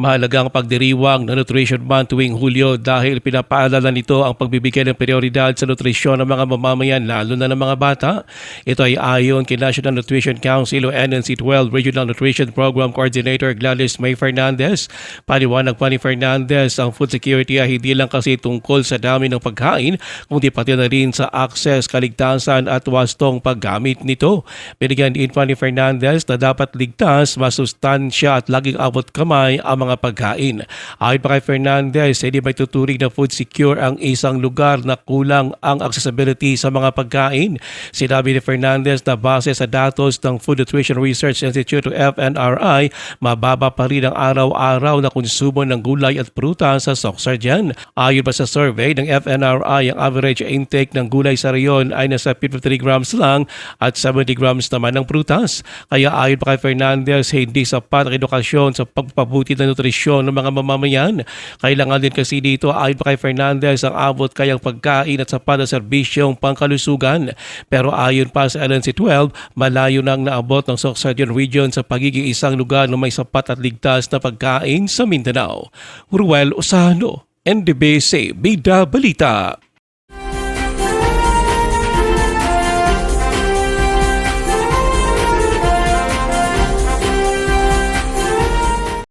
Mahalagang pagdiriwang ng Nutrition Month tuwing Hulyo dahil pinapaalala nito ang pagbibigay ng prioridad sa nutrisyon ng mga mamamayan lalo na ng mga bata. Ito ay ayon kay National Nutrition Council o NNC12 Regional Nutrition Program Coordinator Gladys May Fernandez. Paliwanag pa ni Fernandez ang food security ay hindi lang kasi tungkol sa dami ng pagkain kundi pati na rin sa access, kaligtasan at wastong paggamit nito. Binigyan din pa ni Fernandez na dapat ligtas, masustansya at laging abot kamay ang mga pagkain. Ayon pa kay Fernandez, hindi may tuturing na food secure ang isang lugar na kulang ang accessibility sa mga pagkain. Sinabi ni Fernandez na base sa datos ng Food Nutrition Research Institute o FNRI, mababa pa rin ang araw-araw na konsumo ng gulay at prutas sa Soxarjan. Ayon pa sa survey ng FNRI, ang average intake ng gulay sa reyon ay nasa 53 grams lang at 70 grams naman ng prutas. Kaya ayon pa kay Fernandez, hindi sapat ang edukasyon sa pagpabuti ng nutrisyon ng mga mamamayan. Kailangan din kasi dito ayon pa kay Fernandez ang abot kayang pagkain at sapat na serbisyong pangkalusugan. Pero ayon pa sa LNC12, malayo nang naabot ng Soxarjan region sa pagiging isang lugar na may sapat at ligtas na pagkain sa Mindanao. Ruel Osano, NDBC, Bida Balita.